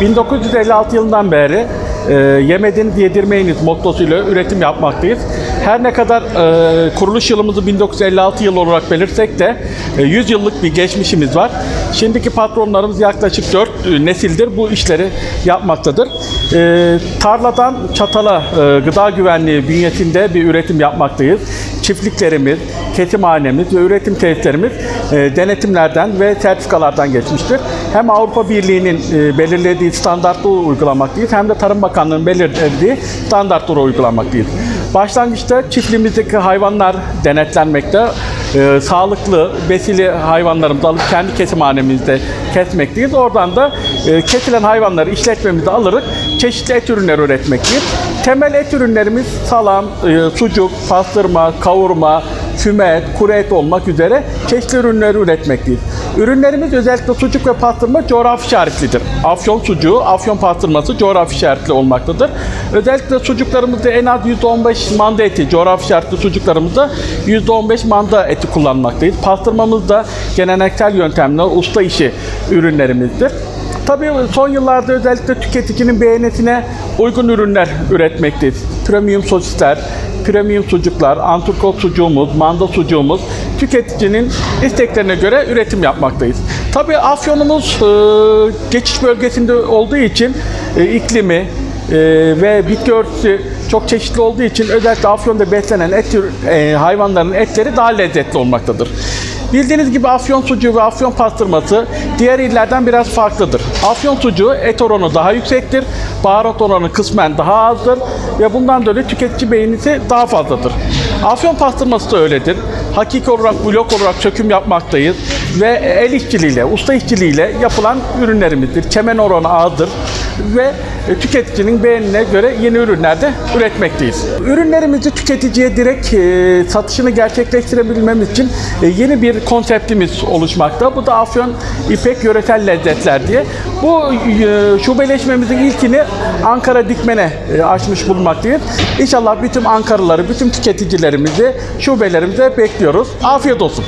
1956 yılından beri e, yemediniz yedirmeyiniz mottosuyla üretim yapmaktayız. Her ne kadar e, kuruluş yılımızı 1956 yıl olarak belirsek de e, 100 yıllık bir geçmişimiz var. Şimdiki patronlarımız yaklaşık 4 nesildir bu işleri yapmaktadır. E, tarladan çatala e, gıda güvenliği bünyesinde bir üretim yapmaktayız. Çiftliklerimiz, kesimhanemiz ve üretim tesislerimiz e, denetimlerden ve sertifikalardan geçmiştir. Hem Avrupa Birliği'nin e, belirlediği standartları uygulamaktayız hem de Tarım Bakanlığı'nın belirlediği standartları uygulamaktayız. Başlangıçta çiftliğimizdeki hayvanlar denetlenmekte. E, sağlıklı, besili hayvanlarımızı alıp kendi kesimhanemizde kesmekteyiz. Oradan da e, kesilen hayvanları işletmemize alırız. Çeşitli et ürünleri üretmekteyiz. Temel et ürünlerimiz salam, e, sucuk, pastırma, kavurma, füme et, kuru et olmak üzere çeşitli ürünleri üretmekteyiz. Ürünlerimiz özellikle sucuk ve pastırma coğrafi işaretlidir. Afyon sucuğu, afyon pastırması coğrafi işaretli olmaktadır. Özellikle sucuklarımızda en az %15 manda eti, coğrafi işaretli sucuklarımızda %15 manda eti kullanmaktayız. Pastırmamız da geleneksel yöntemle usta işi ürünlerimizdir. Tabii son yıllarda özellikle tüketicinin beğenisine uygun ürünler üretmekteyiz. Premium sosisler, premium sucuklar, antrikot sucuğumuz, manda sucuğumuz tüketicinin isteklerine göre üretim yapmaktayız. Tabii Afyon'umuz e, geçiş bölgesinde olduğu için e, iklimi e, ve bitki örtüsü çok çeşitli olduğu için özellikle Afyon'da beslenen et e, hayvanların etleri daha lezzetli olmaktadır. Bildiğiniz gibi afyon sucuğu ve afyon pastırması diğer illerden biraz farklıdır. Afyon sucuğu et oranı daha yüksektir, baharat oranı kısmen daha azdır ve bundan dolayı tüketici beğenisi daha fazladır. Afyon pastırması da öyledir. Hakiki olarak blok olarak söküm yapmaktayız ve el işçiliğiyle, usta işçiliğiyle yapılan ürünlerimizdir. Çemen oranı azdır ve tüketicinin beğenine göre yeni ürünler de üretmekteyiz. Ürünlerimizi tüketiciye direkt e, satışını gerçekleştirebilmemiz için e, yeni bir konseptimiz oluşmakta. Bu da Afyon İpek Yöresel Lezzetler diye. Bu e, şubeleşmemizin ilkini Ankara Dikmen'e e, açmış bulunmaktayız. İnşallah bütün Ankaralıları, bütün tüketicilerimizi şubelerimize bekliyoruz. Afiyet olsun.